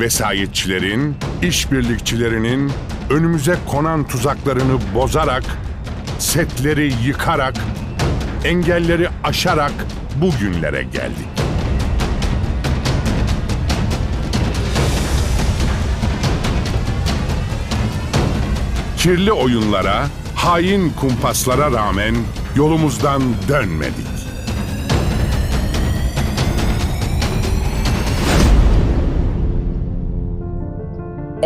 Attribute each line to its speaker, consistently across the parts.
Speaker 1: vesayetçilerin, işbirlikçilerinin önümüze konan tuzaklarını bozarak, setleri yıkarak, engelleri aşarak bugünlere geldik. Kirli oyunlara, hain kumpaslara rağmen yolumuzdan dönmedik.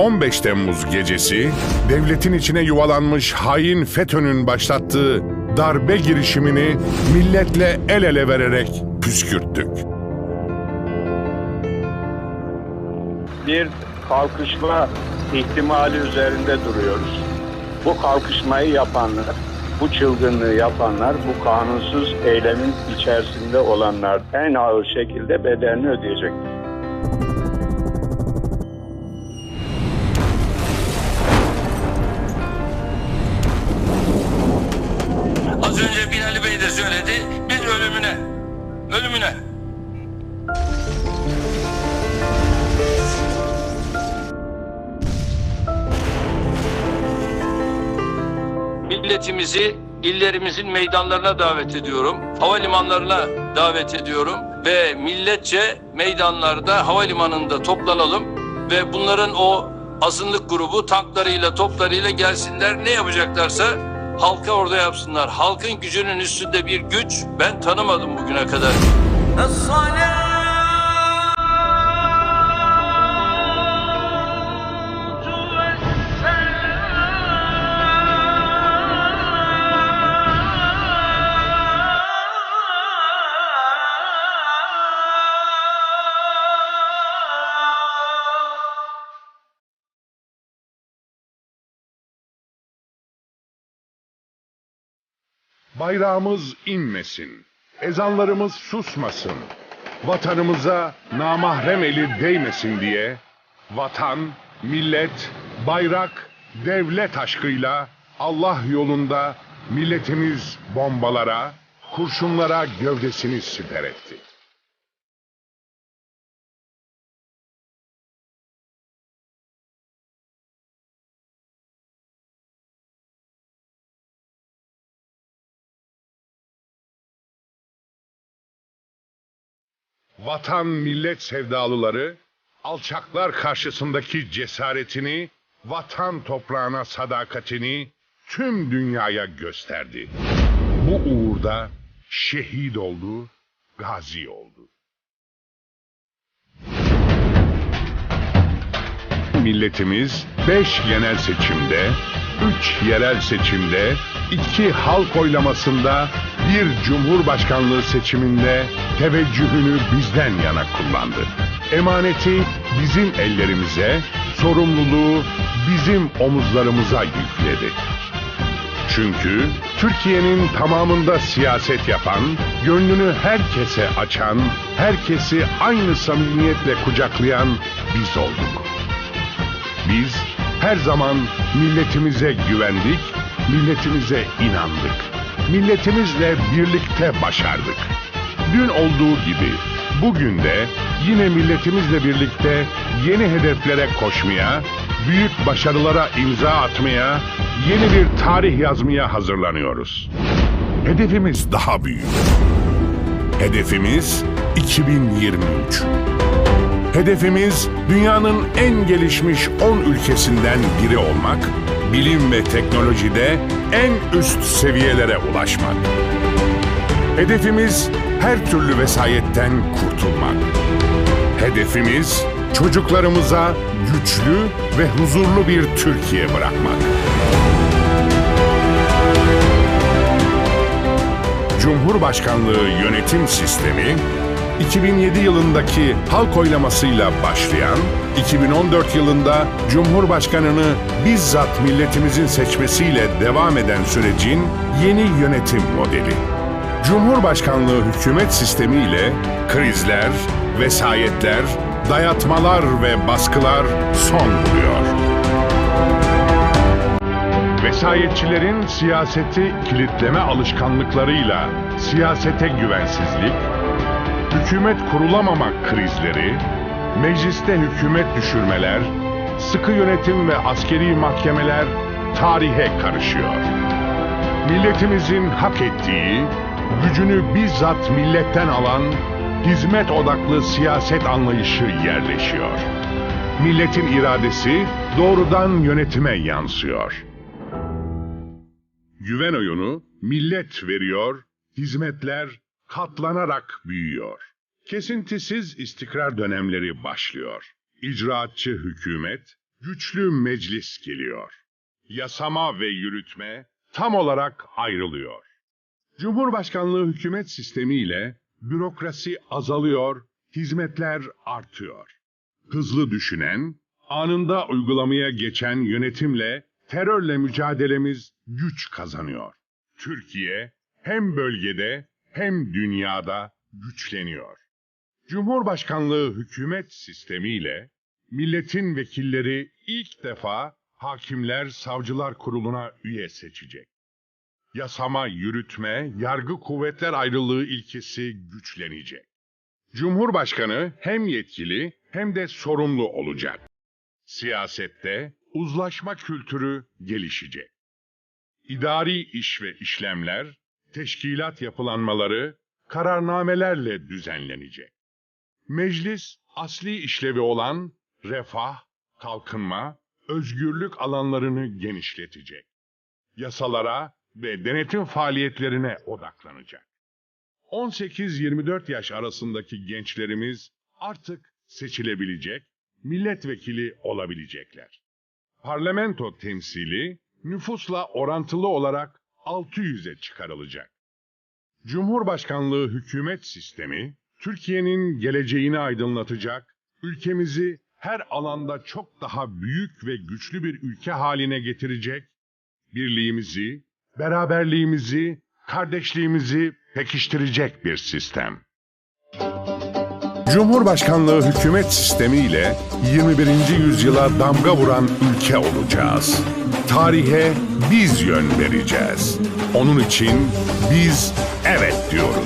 Speaker 1: ...15 Temmuz gecesi... ...devletin içine yuvalanmış hain FETÖ'nün başlattığı... ...darbe girişimini milletle el ele vererek püskürttük.
Speaker 2: bir kalkışma ihtimali üzerinde duruyoruz. Bu kalkışmayı yapanlar, bu çılgınlığı yapanlar, bu kanunsuz eylemin içerisinde olanlar en ağır şekilde bedelini ödeyecek.
Speaker 3: Ölümüne. Milletimizi illerimizin meydanlarına davet ediyorum. Havalimanlarına davet ediyorum. Ve milletçe meydanlarda, havalimanında toplanalım. Ve bunların o azınlık grubu tanklarıyla, toplarıyla gelsinler. Ne yapacaklarsa halka orada yapsınlar. Halkın gücünün üstünde bir güç ben tanımadım bugüne kadar.
Speaker 1: Bayrağımız inmesin, ezanlarımız susmasın, vatanımıza namahrem eli değmesin diye vatan, millet, bayrak, devlet aşkıyla Allah yolunda milletimiz bombalara, kurşunlara gövdesini siper etti. Vatan millet sevdalıları alçaklar karşısındaki cesaretini, vatan toprağına sadakatini tüm dünyaya gösterdi. Bu uğurda şehit oldu, gazi oldu. Milletimiz 5 genel seçimde, 3 yerel seçimde, 2 halk oylamasında, bir cumhurbaşkanlığı seçiminde teveccühünü bizden yana kullandı. Emaneti bizim ellerimize, sorumluluğu bizim omuzlarımıza yükledi. Çünkü Türkiye'nin tamamında siyaset yapan, gönlünü herkese açan, herkesi aynı samimiyetle kucaklayan biz olduk. Biz her zaman milletimize güvendik, milletimize inandık. Milletimizle birlikte başardık. Dün olduğu gibi bugün de yine milletimizle birlikte yeni hedeflere koşmaya, büyük başarılara imza atmaya, yeni bir tarih yazmaya hazırlanıyoruz. Hedefimiz daha büyük. Hedefimiz 2023. Hedefimiz dünyanın en gelişmiş 10 ülkesinden biri olmak, bilim ve teknolojide en üst seviyelere ulaşmak. Hedefimiz her türlü vesayetten kurtulmak. Hedefimiz çocuklarımıza güçlü ve huzurlu bir Türkiye bırakmak. Cumhurbaşkanlığı yönetim sistemi 2007 yılındaki halk oylamasıyla başlayan, 2014 yılında Cumhurbaşkanını bizzat milletimizin seçmesiyle devam eden sürecin yeni yönetim modeli. Cumhurbaşkanlığı hükümet sistemiyle krizler, vesayetler, dayatmalar ve baskılar son buluyor. Vesayetçilerin siyaseti kilitleme alışkanlıklarıyla siyasete güvensizlik, hükümet kurulamamak krizleri, Mecliste hükümet düşürmeler, sıkı yönetim ve askeri mahkemeler tarihe karışıyor. Milletimizin hak ettiği, gücünü bizzat milletten alan, hizmet odaklı siyaset anlayışı yerleşiyor. Milletin iradesi doğrudan yönetime yansıyor. Güven oyunu millet veriyor, hizmetler katlanarak büyüyor. Kesintisiz istikrar dönemleri başlıyor. İcraatçı hükümet, güçlü meclis geliyor. Yasama ve yürütme tam olarak ayrılıyor. Cumhurbaşkanlığı hükümet sistemiyle bürokrasi azalıyor, hizmetler artıyor. Hızlı düşünen, anında uygulamaya geçen yönetimle terörle mücadelemiz güç kazanıyor. Türkiye hem bölgede hem dünyada güçleniyor. Cumhurbaşkanlığı hükümet sistemiyle milletin vekilleri ilk defa Hakimler Savcılar Kurulu'na üye seçecek. Yasama, yürütme, yargı kuvvetler ayrılığı ilkesi güçlenecek. Cumhurbaşkanı hem yetkili hem de sorumlu olacak. Siyasette uzlaşma kültürü gelişecek. İdari iş ve işlemler, teşkilat yapılanmaları kararnamelerle düzenlenecek. Meclis asli işlevi olan refah, kalkınma, özgürlük alanlarını genişletecek. Yasalara ve denetim faaliyetlerine odaklanacak. 18-24 yaş arasındaki gençlerimiz artık seçilebilecek, milletvekili olabilecekler. Parlamento temsili nüfusla orantılı olarak 600'e çıkarılacak. Cumhurbaşkanlığı hükümet sistemi Türkiye'nin geleceğini aydınlatacak, ülkemizi her alanda çok daha büyük ve güçlü bir ülke haline getirecek, birliğimizi, beraberliğimizi, kardeşliğimizi pekiştirecek bir sistem. Cumhurbaşkanlığı hükümet sistemiyle 21. yüzyıla damga vuran ülke olacağız. Tarihe biz yön vereceğiz. Onun için biz evet diyoruz.